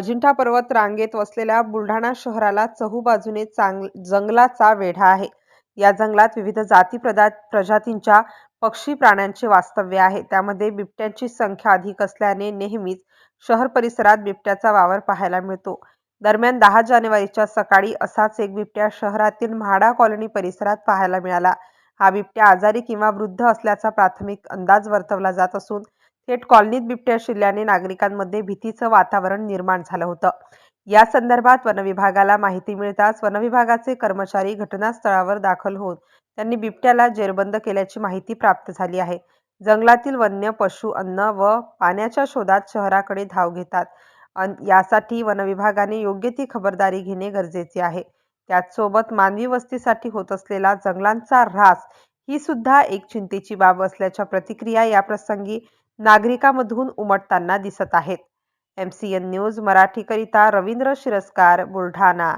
अजिंठा पर्वत रांगेत वसलेल्या बुलढाणा शहराला चहूबाजूने चांग जंगलाचा वेढा आहे. या जंगलात विविध जाती प्रदा प्रजातींच्या पक्षी प्राण्यांचे वास्तव्य आहे. त्यामध्ये बिबट्यांची संख्या अधिक असल्याने नेहमीच शहर परिसरात बिबट्याचा वावर पाहायला मिळतो. दरम्यान दहा जानेवारीच्या सकाळी असाच एक बिबट्या शहरातील म्हाडा कॉलनी परिसरात पाहायला मिळाला. हा बिबट्या आजारी किंवा वृद्ध असल्याचा प्राथमिक अंदाज वर्तवला जात असून थेट कॉलनीत बिबट्या शिरल्याने नागरिकांमध्ये भीतीचं वातावरण निर्माण झालं होतं. या संदर्भात वनविभागाला माहिती मिळताच वनविभागाचे कर्मचारी घटनास्थळावर दाखल होत त्यांनी बिबट्याला जेरबंद केल्याची माहिती प्राप्त झाली आहे. जंगलातील वन्य पशु अन्न व पाण्याच्या शोधात शहराकडे धाव घेतात. अन यासाठी वनविभागाने योग्य ती खबरदारी घेणे गरजेचे आहे. त्याचसोबत मानवी वस्तीसाठी होत असलेला जंगलांचा ऱ्हास ही सुद्धा एक चिंतेची बाब असल्याच्या प्रतिक्रिया या प्रसंगी नागरिकांमधून उमटताना दिसत आहेत. एम सी एन न्यूज मराठीकरिता रवींद्र शिरस्कार बुलढाणा.